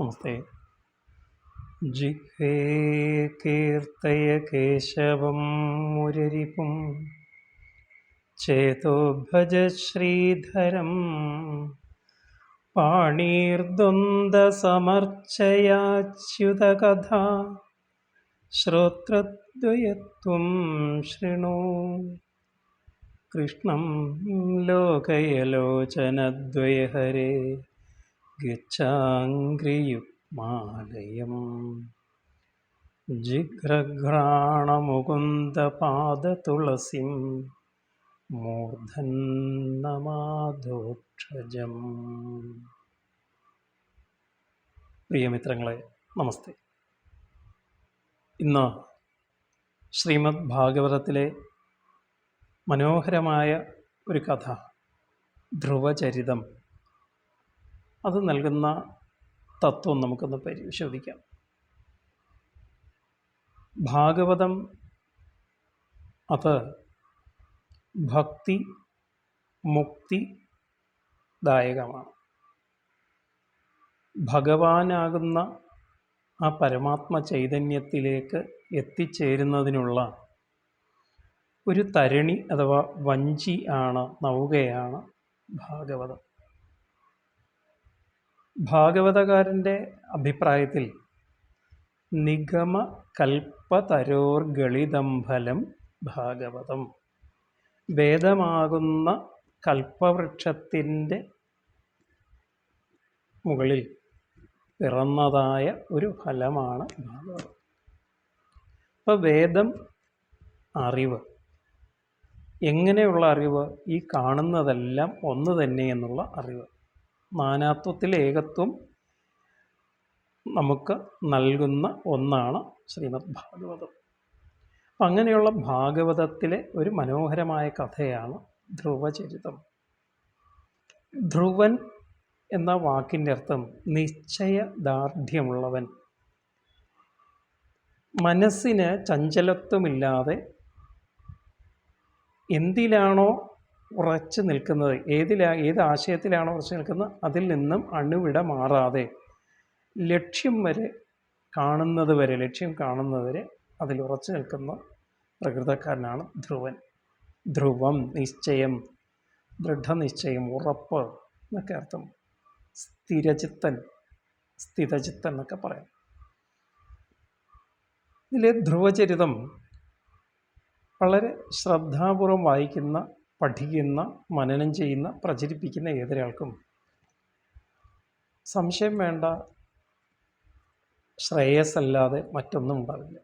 നമസ്തേ. ജിഹേ കീർത്തയ കേശവം മുരരിപും. ചേതോ ഭജ ശ്രീധരം. പാണീർദ്വന്ദ്സമർച്ചയാച്യുതകഥ ശ്രോത്രദ്വയത്വം ശൃണു. കൃഷ്ണം ലോകയലോചനദ്വയഹരേ. ഗച്ഛാംഘ്രിയുക്മാലയം ജിഘ്രഘ്രാണമുകുന്ദപാദതുളസിം മൂർധന്നമാധോക്ഷജം. പ്രിയമിത്രങ്ങളെ നമസ്തേ. ഇന്ന് ശ്രീമദ് ഭാഗവതത്തിലെ മനോഹരമായ ഒരു കഥ ധ്രുവചരിതം അത് നൽകുന്ന തത്വം നമുക്കൊന്ന് പരിശോധിക്കാം. ഭാഗവതം അത് ഭക്തി മുക്തി ദായകമാണ്. ഭഗവാനാകുന്ന ആ പരമാത്മ ചൈതന്യത്തിലേക്ക് എത്തിച്ചേരുന്നതിനുള്ള ഒരു തരണി അഥവാ വഞ്ചി ആണ് നൗകയാണ് ഭാഗവതം. ഭാഗവതകാരന്റെ അഭിപ്രായത്തിൽ നിഗമ കൽപ്പതരോർഗളിതംഫലം ഭാഗവതം. വേദമാകുന്ന കൽപ്പവൃക്ഷത്തിന്റെ മുകളിൽ പിറന്നതായ ഒരു ഫലമാണ് ഭാഗവതം. അപ്പോൾ വേദം അറിവ്. എങ്ങനെയുള്ള അറിവ്? ഈ കാണുന്നതെല്ലാം ഒന്ന് തന്നെ എന്നുള്ള അറിവ്. നാനാത്വത്തിൽ ഏകത്വം നമുക്ക് നൽകുന്ന ഒന്നാണ് ശ്രീമദ് ഭാഗവതം. അപ്പം അങ്ങനെയുള്ള ഭാഗവതത്തിലെ ഒരു മനോഹരമായ കഥയാണ് ധ്രുവചരിതം. ധ്രുവൻ എന്ന വാക്കിന്റെ അർത്ഥം നിശ്ചയ ദാർഢ്യമുള്ളവൻ മനസ്സിന് ചഞ്ചലത്വമില്ലാതെ എന്തിലാണോ ഉറച്ചു നിൽക്കുന്നത്. ഏതിലാ ഏത് ആശയത്തിലാണോ ഉറച്ചു നിൽക്കുന്നത്? അതിൽ നിന്നും അണുവിട മാറാതെ. ലക്ഷ്യം വരെ കാണുന്നത് വരെ ലക്ഷ്യം കാണുന്നത് വരെ അതിൽ ഉറച്ചു നിൽക്കുന്ന പ്രകൃതക്കാരനാണ് ധ്രുവൻ. ധ്രുവം നിശ്ചയം ദൃഢനിശ്ചയം ഉറപ്പ് എന്നൊക്കെ അർത്ഥം. സ്ഥിരചിത്തൻ സ്ഥിതചിത്തൻ എന്നൊക്കെ പറയാം. ഇതിലെ ധ്രുവചരിതം വളരെ ശ്രദ്ധാപൂർവം വായിക്കുന്ന പഠിക്കുന്ന മനനം ചെയ്യുന്ന പ്രചരിപ്പിക്കുന്ന ഏതൊരാൾക്കും സംശയം വേണ്ട ശ്രേയസ്സല്ലാതെ മറ്റൊന്നും ഉണ്ടാവില്ല.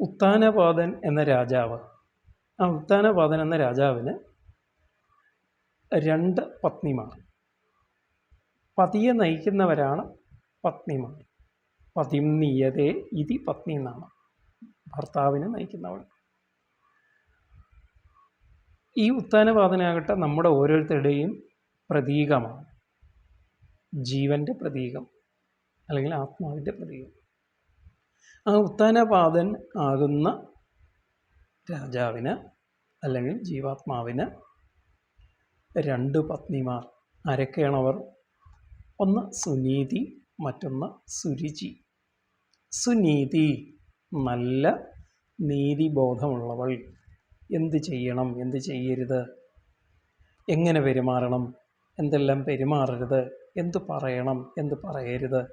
ഉത്താനപാദൻ എന്ന രാജാവ് ആ ഉത്താനപാദൻ എന്ന രാജാവിന് രണ്ട് പത്നിമാർ. പതിയെ നയിക്കുന്നവരാണ് പത്നിമാർ. പതിം ഇതി പത്നി എന്നാണ്. ഭർത്താവിനെ നയിക്കുന്നവൾ. ഈ ഉത്ഥാനപാതനാകട്ടെ നമ്മുടെ ഓരോരുത്തരുടെയും പ്രതീകമാണ്. ജീവന്റെ പ്രതീകം അല്ലെങ്കിൽ ആത്മാവിന്റെ പ്രതീകം. ആ ഉത്ഥാനപാതൻ ആകുന്ന രാജാവിന് അല്ലെങ്കിൽ ജീവാത്മാവിന് രണ്ട് പത്നിമാർ. ആരൊക്കെയാണവർ ഒന്ന് സുനീതി മറ്റൊന്ന് സുരുചി. സുനീതി നല്ല നീതിബോധമുള്ളവൾ. എന്ത് ചെയ്യണം എന്ത് ചെയ്യരുത്? എങ്ങനെ പെരുമാറണം? എന്തെല്ലാം പെരുമാറരുത്? എന്ത് പറയണം? എന്ത് പറയരുത്?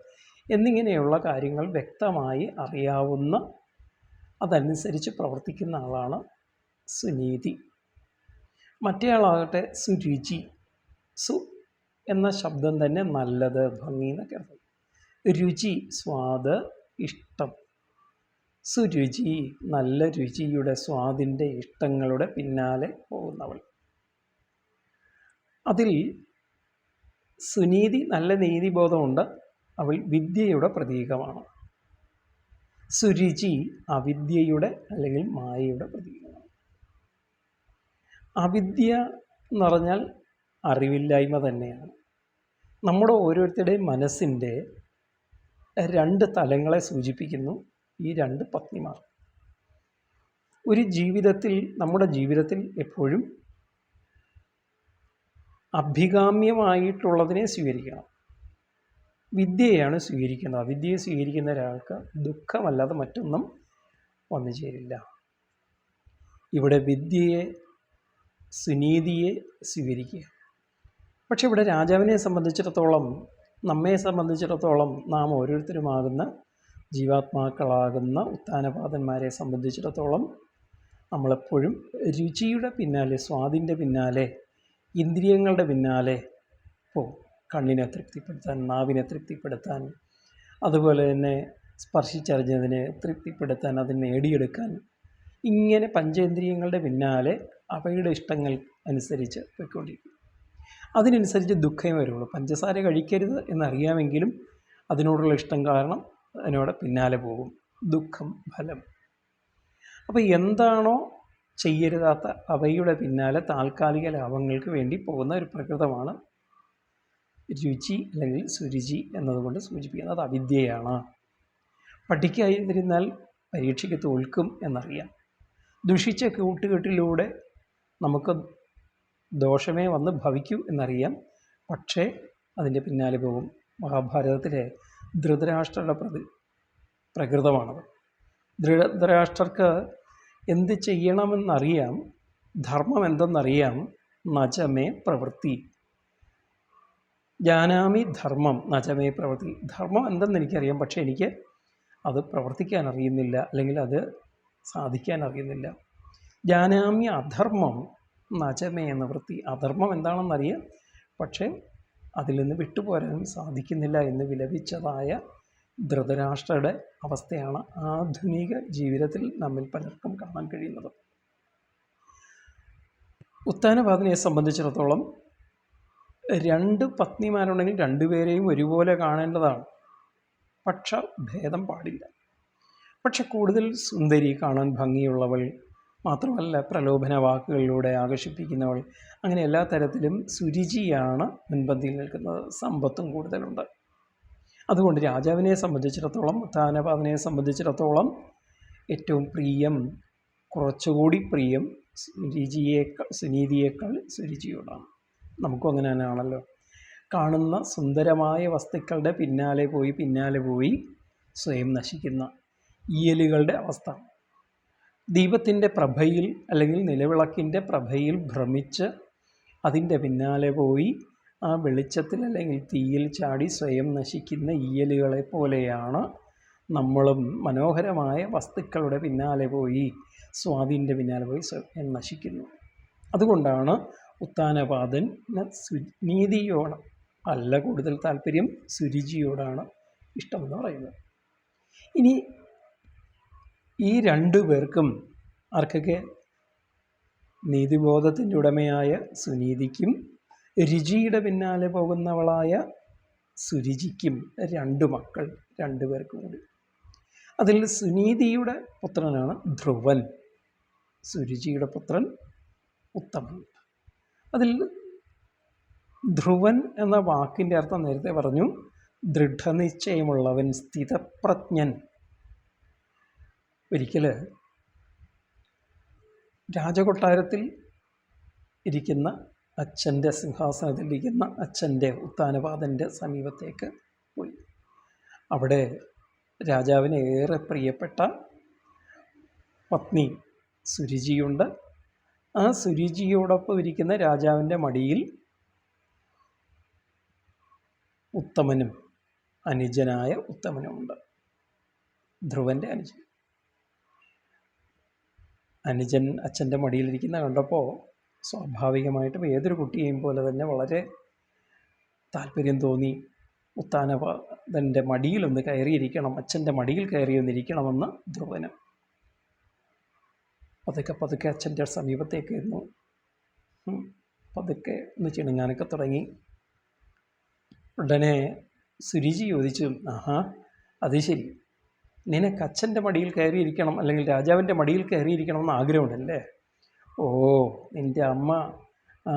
എന്നിങ്ങനെയുള്ള കാര്യങ്ങൾ വ്യക്തമായി അറിയാവുന്ന അതനുസരിച്ച് പ്രവർത്തിക്കുന്ന ആളാണ് സുനീതി. മറ്റേയാളാകട്ടെ സുരുചി. സു എന്ന ശബ്ദം തന്നെ നല്ലത് ഭംഗി എന്നൊക്കെ രുചി സ്വാദ് ഇഷ്ടം. സുരുചി നല്ല രുചിയുടെ സ്വാദിന്റെ ഇഷ്ടങ്ങളുടെ പിന്നാലെ പോകുന്നവൾ. അതിൽ സുനീതി നല്ല നീതിബോധമുണ്ട്. അവൾ വിദ്യയുടെ പ്രതീകമാണ്. സുരുചി അവിദ്യയുടെ അല്ലെങ്കിൽ മായയുടെ പ്രതീകമാണ്. അവിദ്യ എന്ന് പറഞ്ഞാൽ അറിവില്ലായ്മ തന്നെയാണ്. നമ്മുടെ ഓരോരുത്തരുടെയും മനസ്സിന്റെ രണ്ട് തലങ്ങളെ സൂചിപ്പിക്കുന്നു. ഈ രണ്ട് പത്നിമാർ. ഒരു ജീവിതത്തിൽ നമ്മുടെ ജീവിതത്തിൽ എപ്പോഴും അഭികാമ്യമായിട്ടുള്ളതിനെ സ്വീകരിക്കണം. വിദ്യയാണ് സ്വീകരിക്കുന്നത്. വിദ്യയെ സ്വീകരിക്കുന്ന ഒരാൾക്ക് ദുഃഖമല്ലാതെ മറ്റൊന്നും വന്നു ചേരില്ല. ഇവിടെ വിദ്യയെ സുനീതിയെ സ്വീകരിക്കുക. പക്ഷെ ഇവിടെ രാജാവിനെ സംബന്ധിച്ചിടത്തോളം നമ്മെ സംബന്ധിച്ചിടത്തോളം നാം ഓരോരുത്തരുമാകുന്ന ജീവാത്മാക്കളാകുന്ന ഉത്ഥാനപാതന്മാരെ സംബന്ധിച്ചിടത്തോളം നമ്മളെപ്പോഴും രുചിയുടെ പിന്നാലെ സ്വാദിന്റെ പിന്നാലെ ഇന്ദ്രിയങ്ങളുടെ പിന്നാലെ പോകും കണ്ണിനെ തൃപ്തിപ്പെടുത്താൻ നാവിനെ തൃപ്തിപ്പെടുത്താൻ അതുപോലെ തന്നെ സ്പർശിച്ചറിഞ്ഞതിനെ തൃപ്തിപ്പെടുത്താൻ അത് നേടിയെടുക്കാൻ ഇങ്ങനെ പഞ്ചേന്ദ്രിയങ്ങളുടെ പിന്നാലെ അവയുടെ ഇഷ്ടങ്ങൾ അനുസരിച്ച് പോയിക്കൊണ്ടിരിക്കും. അതിനനുസരിച്ച് ദുഃഖമേ വരുള്ളൂ. പഞ്ചസാര കഴിക്കരുത് എന്നറിയാമെങ്കിലും അതിനോടുള്ള ഇഷ്ടം കാരണം അതിനോട് പിന്നാലെ പോകും. ദുഃഖം ഫലം. അപ്പോൾ എന്താണോ ചെയ്യരുതാത്ത അവയുടെ പിന്നാലെ താൽക്കാലിക ലാഭങ്ങൾക്ക് വേണ്ടി പോകുന്ന ഒരു പ്രകൃതമാണ് രുചി അല്ലെങ്കിൽ സുരുചി എന്നതുകൊണ്ട് സൂചിപ്പിക്കുന്നത് അവിദ്യയാണ്. പഠിക്കാതിരുന്നാൽ പരീക്ഷയ്ക്ക് തോൽക്കും എന്നറിയാം. ദുഷിച്ച കൂട്ടുകെട്ടിലൂടെ നമുക്ക് ദോഷമേ വന്ന് ഭവിക്കൂ എന്നറിയാം. പക്ഷേ അതിന്റെ പിന്നാലെ പോകും. മഹാഭാരതത്തിലെ ധൃതരാഷ്ട്രയുടെ പ്രതി പ്രകൃതമാണത്. ധൃതരാഷ്ട്രർക്ക് എന്ത് ചെയ്യണമെന്നറിയാം ധർമ്മം എന്തെന്നറിയാം നജമേ പ്രവൃത്തി. ജാനാമി ധർമ്മം നജമേ പ്രവൃത്തി. ധർമ്മം എന്തെന്ന് എനിക്കറിയാം പക്ഷേ എനിക്ക് അത് പ്രവർത്തിക്കാൻ അറിയുന്നില്ല അല്ലെങ്കിൽ അത് സാധിക്കാൻ അറിയുന്നില്ല ജാനാമി അധർമ്മം നജമേ എന്ന വൃത്തി. അധർമ്മം എന്താണെന്നറിയാം പക്ഷേ അതിൽ നിന്ന് വിട്ടുപോരാനും സാധിക്കുന്നില്ല എന്ന് വിലപിച്ചതായ ധൃതരാഷ്ട്രയുടെ അവസ്ഥയാണ് ആധുനിക ജീവിതത്തിൽ നമ്മിൽ പലർക്കും കാണാൻ കഴിയുന്നത്. ഉത്താനപാതനയെ സംബന്ധിച്ചിടത്തോളം രണ്ട് പത്നിമാരുണ്ടെങ്കിൽ രണ്ടുപേരെയും ഒരുപോലെ കാണേണ്ടതാണ്. പക്ഷ ഭേദം പാടില്ല. പക്ഷെ കൂടുതൽ സുന്ദരി കാണാൻ ഭംഗിയുള്ളവൾ മാത്രമല്ല പ്രലോഭന വാക്കുകളിലൂടെ ആകർഷിപ്പിക്കുന്നവൾ. അങ്ങനെ എല്ലാ തരത്തിലും സുരുചിയാണ് മുൻപന്തിയിൽ നിൽക്കുന്നത്. സമ്പത്തും കൂടുതലുണ്ട്. അതുകൊണ്ട് രാജാവിനെ സംബന്ധിച്ചിടത്തോളം താനപാതനെ സംബന്ധിച്ചിടത്തോളം ഏറ്റവും പ്രിയം കുറച്ചുകൂടി പ്രിയം സുരുചിയേക്കാൾ സുനീതിയേക്കാൾ സുരുചിയോടാണ്. നമുക്കും അങ്ങനെ തന്നെയാണല്ലോ. കാണുന്ന സുന്ദരമായ വസ്തുക്കളുടെ പിന്നാലെ പോയി പിന്നാലെ പോയി സ്വയം നശിക്കുന്ന ഈയലുകളുടെ അവസ്ഥ. ദീപത്തിന്റെ പ്രഭയിൽ അല്ലെങ്കിൽ നിലവിളക്കിന്റെ പ്രഭയിൽ ഭ്രമിച്ച് അതിന്റെ പിന്നാലെ പോയി ആ വെളിച്ചത്തിൽ അല്ലെങ്കിൽ തീയിൽ ചാടി സ്വയം നശിക്കുന്ന ഈയലുകളെ പോലെയാണ് നമ്മളും മനോഹരമായ വസ്തുക്കളുടെ പിന്നാലെ പോയി സ്വാധീന്റെ പിന്നാലെ പോയി സ്വയം നശിക്കുന്നു. അതുകൊണ്ടാണ് ഉത്താനപാതൻ നീതിയോട് അല്ല കൂടുതൽ താല്പര്യം സുരുചിയോടാണ് ഇഷ്ടമെന്ന് പറയുന്നത്. ഇനി ഈ രണ്ടു പേർക്കും ആർക്കൊക്കെ നീതിബോധത്തിന്റെ ഉടമയായ സുനീതിക്കും രുചിയുടെ പിന്നാലെ പോകുന്നവളായ സുരുചിക്കും രണ്ട് മക്കൾ രണ്ടു പേർക്കും കൂടി. അതിൽ സുനീതിയുടെ പുത്രനാണ് ധ്രുവൻ. സുരുചിയുടെ പുത്രൻ ഉത്തമൻ. അതിൽ ധ്രുവൻ എന്ന വാക്കിന്റെ അർത്ഥം നേരത്തെ പറഞ്ഞു ദൃഢനിശ്ചയമുള്ളവൻ സ്ഥിതപ്രജ്ഞൻ. ഒരിക്കൽ രാജകൊട്ടാരത്തിൽ ഇരിക്കുന്ന അച്ഛന്റെ സിംഹാസനത്തിൽ ഇരിക്കുന്ന അച്ഛന്റെ ഉത്താനപാതന്റെ സമീപത്തേക്ക് പോയി. അവിടെ രാജാവിന് ഏറെ പ്രിയപ്പെട്ട പത്നി സുരുചിയുണ്ട്. ആ സുരുചിയോടൊപ്പം ഇരിക്കുന്ന രാജാവിന്റെ മടിയിൽ ഉത്തമനും അനുജനായ ഉത്തമനുമുണ്ട്. ധ്രുവന്റെ അനുജൻ. അനുജൻ അച്ഛന്റെ മടിയിലിരിക്കുന്ന കണ്ടപ്പോൾ സ്വാഭാവികമായിട്ടും ഏതൊരു കുട്ടിയെയും പോലെ തന്നെ വളരെ താല്പര്യം തോന്നി. ഉത്താനപാദന്റെ മടിയിലൊന്ന് കയറിയിരിക്കണം അച്ഛന്റെ മടിയിൽ കയറി ഒന്നിരിക്കണമെന്ന് ധ്രുവന്. പതുക്കെ പതുക്കെ അച്ഛന്റെ സമീപത്തേക്ക് ഇരുന്നു പതുക്കെ ഒന്ന് ചിണുങ്ങാനൊക്കെ തുടങ്ങി. ഉടനെ സുരുചി ചോദിച്ചു ആഹാ അത് ശരി. നിനക്ക് അച്ഛന്റെ മടിയിൽ കയറിയിരിക്കണം അല്ലെങ്കിൽ രാജാവിന്റെ മടിയിൽ കയറിയിരിക്കണം എന്ന് ആഗ്രഹമുണ്ടല്ലേ? ഓ നിന്റെ അമ്മ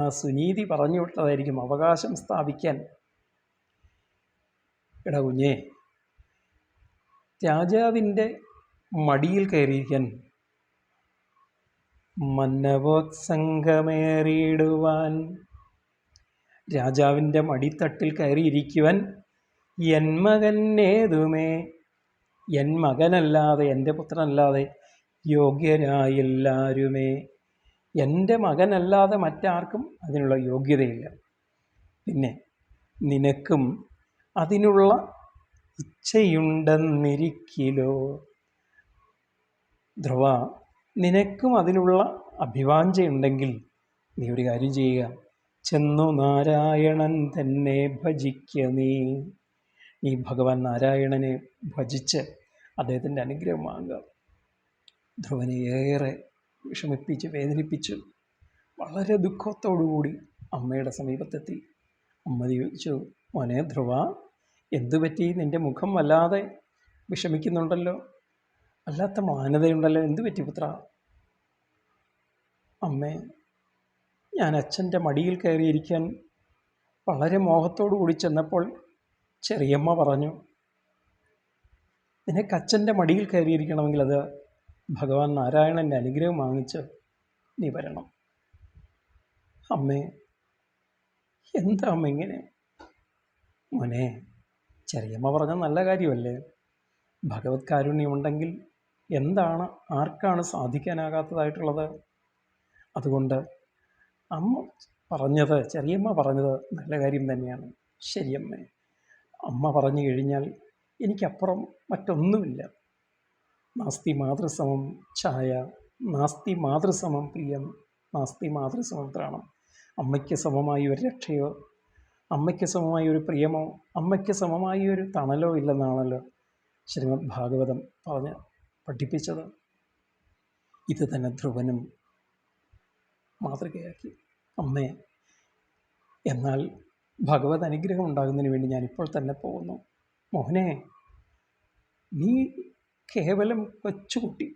സുനീതി പറഞ്ഞു വിട്ടതായിരിക്കും അവകാശം സ്ഥാപിക്കാൻ. എടാ കുഞ്ഞേ രാജാവിന്റെ മടിയിൽ കയറിയിരിക്കാൻ മന്നവോത്സംഗമേറിയിടുവാൻ രാജാവിന്റെ മടിത്തട്ടിൽ കയറിയിരിക്കുവാൻ എൻ മകനേതുമേ എൻ മകനല്ലാതെ എന്റെ പുത്രനല്ലാതെ യോഗ്യരായില്ലാരുമേ എന്റെ മകനല്ലാതെ മറ്റാർക്കും അതിനുള്ള യോഗ്യതയില്ല. പിന്നെ നിനക്കും അതിനുള്ള ഇച്ഛയുണ്ടെന്നിരിക്കിലോ? ധ്രുവ നിനക്കും അതിനുള്ള അഭിവാഞ്ചയുണ്ടെങ്കിൽ നീ ഒരു കാര്യം ചെയ്യുക. ചെന്നു നാരായണൻ തന്നെ ഭജിക്ക നീ. നീ ഭഗവാൻ നാരായണനെ ഭജിച്ച് അദ്ദേഹത്തിന്റെ അനുഗ്രഹം വാങ്ങുക. ധ്രുവനെ ഏറെ വിഷമിപ്പിച്ച് വേദനിപ്പിച്ച് വളരെ ദുഃഖത്തോടുകൂടി അമ്മയുടെ സമീപത്തെത്തി. അമ്മ ചോദിച്ചു മോനെ ധ്രുവ എന്തു പറ്റി? നിന്റെ മുഖം വല്ലാതെ വിഷമിക്കുന്നുണ്ടല്ലോ. അല്ലാത്ത മാനതയുണ്ടല്ലോ. എന്തു പറ്റി പുത്ര? അമ്മേ ഞാൻ അച്ഛന്റെ മടിയിൽ കയറിയിരിക്കാൻ വളരെ മോഹത്തോടു കൂടി ചെന്നപ്പോൾ ചെറിയമ്മ പറഞ്ഞു നിനക്ക് അച്ഛന്റെ മടിയിൽ കയറിയിരിക്കണമെങ്കിൽ അത് ഭഗവാൻ നാരായണന്റെ അനുഗ്രഹം വാങ്ങിച്ച് നീ വരണം. അമ്മേ എന്താ അമ്മ ഇങ്ങനെ? മോനെ ചെറിയമ്മ പറഞ്ഞ നല്ല കാര്യമല്ലേ? ഭഗവത് കാരുണ്യമുണ്ടെങ്കിൽ എന്താണ് ആർക്കാണ് സാധിക്കാനാകാത്തതായിട്ടുള്ളത്? അതുകൊണ്ട് അമ്മ പറഞ്ഞത് ചെറിയമ്മ പറഞ്ഞത് നല്ല കാര്യം തന്നെയാണ്. ശരിയമ്മേ. അമ്മ പറഞ്ഞു കഴിഞ്ഞാൽ എനിക്കപ്പുറം മറ്റൊന്നുമില്ല. നാസ്തി മാതൃസമം ഛായ നാസ്തി മാതൃസമം പ്രിയം നാസ്തി മാതൃസമം ത്രാണം. അമ്മയ്ക്ക് സമമായി ഒരു രക്ഷയോ അമ്മയ്ക്ക് സമമായി ഒരു പ്രിയമോ അമ്മയ്ക്ക് സമമായി ഒരു തണലോ ഇല്ലെന്നാണല്ലോ ശ്രീമദ് ഭാഗവതം പറഞ്ഞ് പഠിപ്പിച്ചത്. ഇത് തന്നെ ധ്രുവനും മാതൃകയാക്കി. അമ്മേ എന്നാൽ ഭഗവത് അനുഗ്രഹം ഉണ്ടാകുന്നതിന് വേണ്ടി ഞാൻ ഇപ്പോൾ തന്നെ പോകുന്നു. മോഹനെ നീ കേവലം കൊച്ചുകുട്ടി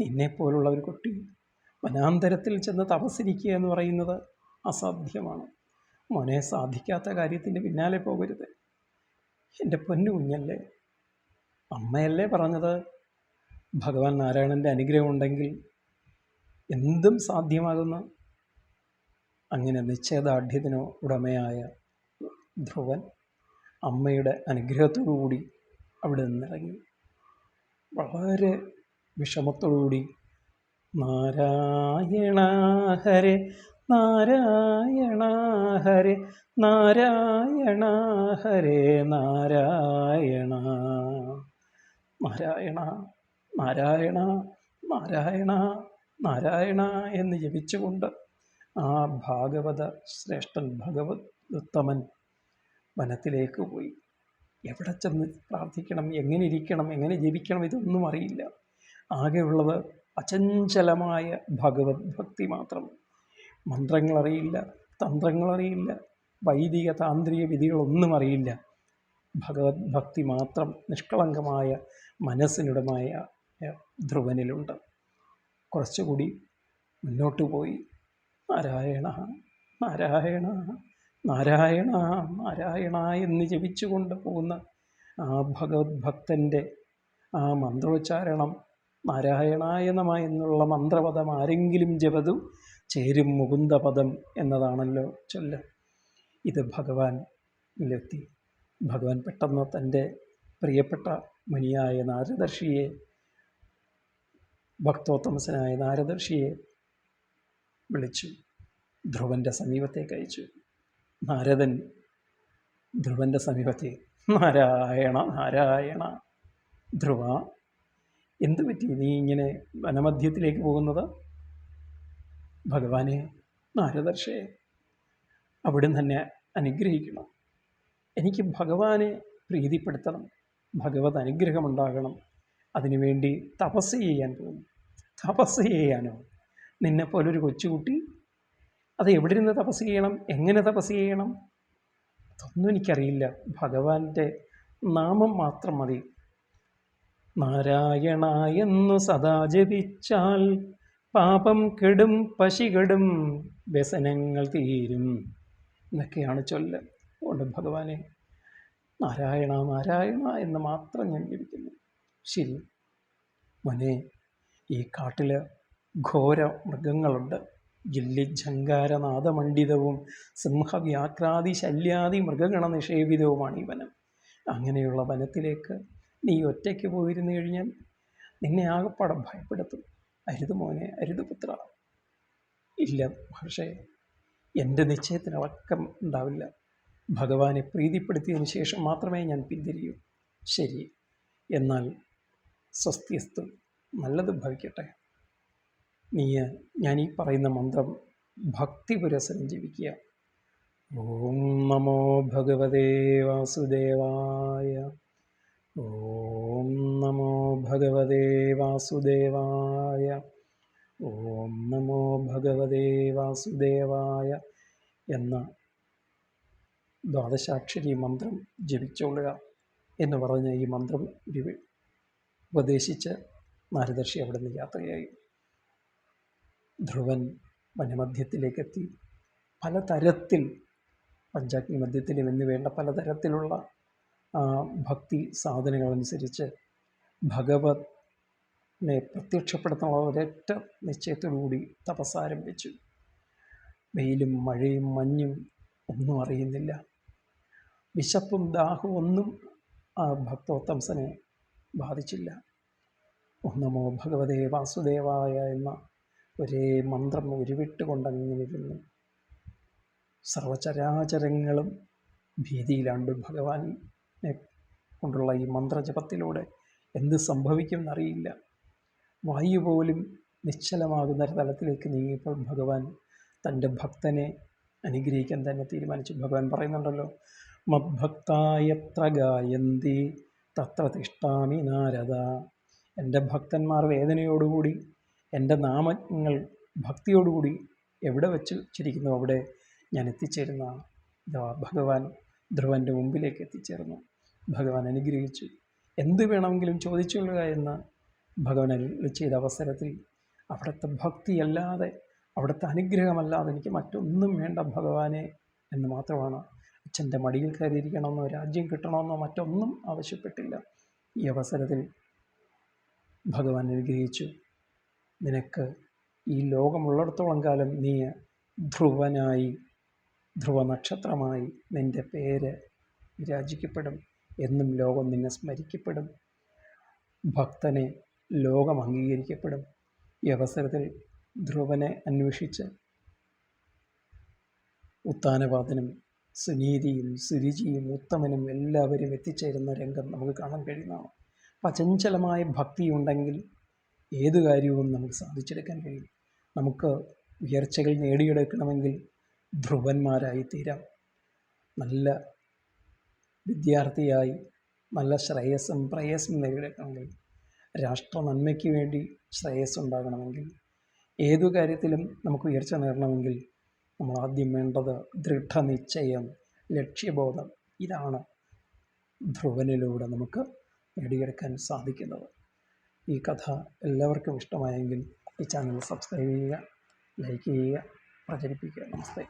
നിന്നെപ്പോലുള്ള ഒരു കുട്ടി വനാന്തരത്തിൽ ചെന്ന് തപസ്സിരിക്കുക എന്ന് പറയുന്നത് അസാധ്യമാണ്. മോനെ സാധിക്കാത്ത കാര്യത്തിന്റെ പിന്നാലെ പോകരുത്. എന്റെ പൊന്നു കുഞ്ഞല്ലേ അമ്മയല്ലേ പറഞ്ഞത് ഭഗവാൻ നാരായണന്റെ അനുഗ്രഹം ഉണ്ടെങ്കിൽ എന്തും സാധ്യമാകുന്ന. അങ്ങനെ നിശ്ചയദാർഢ്യത്തിനോ ഉടമയായ ധ്രുവൻ അമ്മയുടെ അനുഗ്രഹത്തോടുകൂടി അവിടെ നിന്നിറങ്ങി. വളരെ വിഷമത്തോടുകൂടി നാരായണ ഹരെ നാരായണ നാരായണ നാരായണ നാരായണ നാരായണ നാരായണ എന്ന് ജപിച്ചുകൊണ്ട് ആ ഭാഗവത ശ്രേഷ്ഠൻ ഭഗവത് ഉത്തമൻ വനത്തിലേക്ക് പോയി. എവിടെ ചെന്ന് പ്രാർത്ഥിക്കണം എങ്ങനെ ഇരിക്കണം എങ്ങനെ ജീവിക്കണം ഇതൊന്നും അറിയില്ല. ആകെയുള്ളത് അചഞ്ചലമായ ഭഗവത് ഭക്തി മാത്രം. മന്ത്രങ്ങളറിയില്ല തന്ത്രങ്ങളറിയില്ല വൈദിക താന്ത്രിക വിധികളൊന്നും അറിയില്ല. ഭഗവത് ഭക്തി മാത്രം നിഷ്കളങ്കമായ മനസ്സിനുടമായ ധ്രുവനിലുണ്ട്. കുറച്ചുകൂടി മുന്നോട്ട് പോയി. നാരായണ നാരായണ നാരായണ നാരായണ എന്ന് ജപിച്ചുകൊണ്ട് പോകുന്ന ആ ഭഗവത് ഭക്തന്റെ ആ മന്ത്രോച്ചാരണം നാരായണായ നമ എന്നുള്ള മന്ത്രപദം ആരെങ്കിലും ജപതു ചേരും മുകുന്ദപദം എന്നതാണല്ലോ ചൊല്ല്. ഇത് ഭഗവാനിലെത്തി. ഭഗവാൻ പെട്ടെന്ന് തന്റെ പ്രിയപ്പെട്ട മുനിയായ നാരദർഷിയെ ഭക്തോത്തമസനായ നാരദർഷിയെ വിളിച്ചു. ധ്രുവന്റെ സമീപത്തേക്ക് അയച്ചു നാരദൻ ധ്രുവന്റെ സമീപത്തെ. നാരായണ നാരായണ. ധ്രുവ എന്തു പറ്റി? നീ ഇങ്ങനെ വനമധ്യത്തിലേക്ക് പോകുന്നത്? ഭഗവാനെ നാരദർശയെ അവിടെ തന്നെ അനുഗ്രഹിക്കണം. എനിക്ക് ഭഗവാനെ പ്രീതിപ്പെടുത്തണം. ഭഗവത് അനുഗ്രഹമുണ്ടാകണം. അതിനുവേണ്ടി തപസ് ചെയ്യാൻ പോകുന്നു. തപസ് ചെയ്യാനോ? നിന്നെപ്പോലൊരു കൊച്ചുകുട്ടി അത് എവിടെ നിന്ന് തപസ് ചെയ്യണം? എങ്ങനെ തപസ് ചെയ്യണം? അതൊന്നും എനിക്കറിയില്ല. ഭഗവാന്റെ നാമം മാത്രം മതി. നാരായണ എന്നു സദാ ജപിച്ചാൽ പാപം കെടും പശി കെടും വ്യസനങ്ങൾ തീരും എന്നൊക്കെയാണ് ചൊല്ല്. അതുകൊണ്ട് ഭഗവാനെ നാരായണ നാരായണ എന്ന് മാത്രം ഞാൻ ജപിക്കുന്നു. ശരി. മോനെ ഈ കാട്ടിൽ ഘോര മൃഗങ്ങളുണ്ട് ജില്ലിജങ്കാരനാദമണ്ഡിതവും സിംഹവ്യാക്രാതി ശല്യാദി മൃഗഗണ നിഷേപിതവുമാണ് ഈ വനം അങ്ങനെയുള്ള വനത്തിലേക്ക് നീ ഒറ്റയ്ക്ക് പോയിരുന്നു കഴിഞ്ഞാൽ നിന്നെ ആകെപ്പാടം ഭയപ്പെടുത്തും. അരുത് മോനെ അരുത് പുത്ര. ഇല്ല പക്ഷേ എന്റെ നിശ്ചയത്തിന് അടക്കം ഉണ്ടാവില്ല. ഭഗവാനെ പ്രീതിപ്പെടുത്തിയതിന് ശേഷം മാത്രമേ ഞാൻ പിന്തിരിയൂ. ശരി എന്നാൽ സ്വസ്തിയസ്തു നല്ലത് ഭവിക്കട്ടെ. നീ ഞാൻ ഈ പറയുന്ന മന്ത്രം ഭക്തി പുരസരം ജീവിക്കുക ഓം നമോ ഭഗവതേ വാസുദേവായ. ഓം നമോ ഭഗവതേ വാസുദേവായ. ഓം നമോ ഭഗവതേ വാസുദേവായ എന്ന ദ്വാദശാക്ഷരി മന്ത്രം ജപിച്ചോളുക എന്ന് പറഞ്ഞ ഈ മന്ത്രം ഉപദേശിച്ച് നാരദർശി അവിടെ നിന്ന് യാത്രയായി. ധ്രുവൻ വനമധ്യത്തിലേക്കെത്തി. പലതരത്തിൽ പഞ്ചാഗ്നി മധ്യത്തിലും എന്ന് വേണ്ട പലതരത്തിലുള്ള ഭക്തി സാധനങ്ങളനുസരിച്ച് ഭഗവതിനെ പ്രത്യക്ഷപ്പെടുത്തുന്ന ഒരൊറ്റ നിശ്ചയത്തോടുകൂടി തപസ്സാരംഭിച്ചു വെയിലും മഴയും മഞ്ഞും ഒന്നും അറിയുന്നില്ല. വിശപ്പും ദാഹവും ഒന്നും ആ ഭക്തോത്തംസനെ ബാധിച്ചില്ല. ഒന്നമോ ഭഗവതേ വാസുദേവായ എന്ന ഒരേ മന്ത്രം ഉരുവിട്ടുകൊണ്ടങ്ങിരുന്നു സർവചരാചരങ്ങളും ഭീതിയിലാണ്ട് ഭഗവാനെ കൊണ്ടുള്ള ഈ മന്ത്രജപത്തിലൂടെ എന്ത് സംഭവിക്കും എന്നറിയില്ല വായു പോലും നിശ്ചലമാകുന്ന തലത്തിലേക്ക് നീങ്ങിയപ്പോൾ ഭഗവാൻ തന്റെ ഭക്തനെ അനുഗ്രഹിക്കാൻ തന്നെ തീരുമാനിച്ചു. ഭഗവാൻ പറയുന്നുണ്ടല്ലോ മദ്ഭക്തായത്ര ഗായന്തി തത്ര തിഷ്ടാമി നാരദ. എന്റെ ഭക്തന്മാർ വേദനയോടുകൂടി എന്റെ നാമങ്ങൾ ഭക്തിയോടുകൂടി എവിടെ വെച്ച് ചിരിക്കുന്നു അവിടെ ഞാൻ എത്തിച്ചേരുന്നതാണ് ഇതാ ഭഗവാൻ ധ്രുവന്റെ മുമ്പിലേക്ക് എത്തിച്ചേർന്നു. ഭഗവാൻ അനുഗ്രഹിച്ചു. എന്ത് വേണമെങ്കിലും ചോദിച്ചുകൊള്ളുക എന്ന് ഭഗവാൻ ചെയ്ത അവസരത്തിൽ അവിടുത്തെ ഭക്തിയല്ലാതെ അവിടുത്തെ അനുഗ്രഹമല്ലാതെ എനിക്ക് മറ്റൊന്നും വേണ്ട ഭഗവാനെ എന്ന് മാത്രമാണ് അച്ഛന്റെ മടിയിൽ കയറിയിരിക്കണമെന്നോ രാജ്യം കിട്ടണമെന്നോ മറ്റൊന്നും ആവശ്യപ്പെട്ടില്ല. ഈ അവസരത്തിൽ ഭഗവാൻ അനുഗ്രഹിച്ചു. നിനക്ക് ഈ ലോകമുള്ളിടത്തോളം കാലം നീ ധ്രുവനായി ധ്രുവ നക്ഷത്രമായി നിന്റെ പേര് വിരാജിക്കപ്പെടും എന്നും ലോകം നിന്നെ സ്മരിക്കപ്പെടും. ഭക്തനെ ലോകം അംഗീകരിക്കപ്പെടും. ഈ അവസരത്തിൽ ധ്രുവനെ അന്വേഷിച്ച് ഉത്താനപാതനും സുനീതിയും സുരുചിയും ഉത്തമനും എല്ലാവരും എത്തിച്ചേരുന്ന രംഗം നമുക്ക് കാണാൻ കഴിയുന്നതാണ്. അപ്പം അചഞ്ചലമായ ഭക്തിയുണ്ടെങ്കിൽ ഏത് കാര്യവും നമുക്ക് സാധിച്ചെടുക്കാൻ കഴിയും. നമുക്ക് ഉയർച്ചകൾ നേടിയെടുക്കണമെങ്കിൽ ധ്രുവന്മാരായി തീരാം നല്ല വിദ്യാർത്ഥിയായി നല്ല ശ്രേയസ്സും പ്രേയസ്സും നേടിയെടുക്കണമെങ്കിൽ രാഷ്ട്ര നന്മയ്ക്ക് വേണ്ടി ശ്രേയസ് ഉണ്ടാകണമെങ്കിൽ ഏതു കാര്യത്തിലും നമുക്ക് ഉയർച്ച നേടണമെങ്കിൽ നമ്മൾ ആദ്യം വേണ്ടത് ദൃഢനിശ്ചയം ലക്ഷ്യബോധം ഇതാണ് ധ്രുവനിലൂടെ നമുക്ക് നേടിയെടുക്കാൻ സാധിക്കുന്നത്. ഈ കഥ എല്ലാവർക്കും ഇഷ്ടമായെങ്കിൽ ഈ ചാനൽ സബ്സ്ക്രൈബ് ചെയ്യുക ലൈക്ക് ചെയ്യുക പ്രചരിപ്പിക്കുക. നമസ്തേ.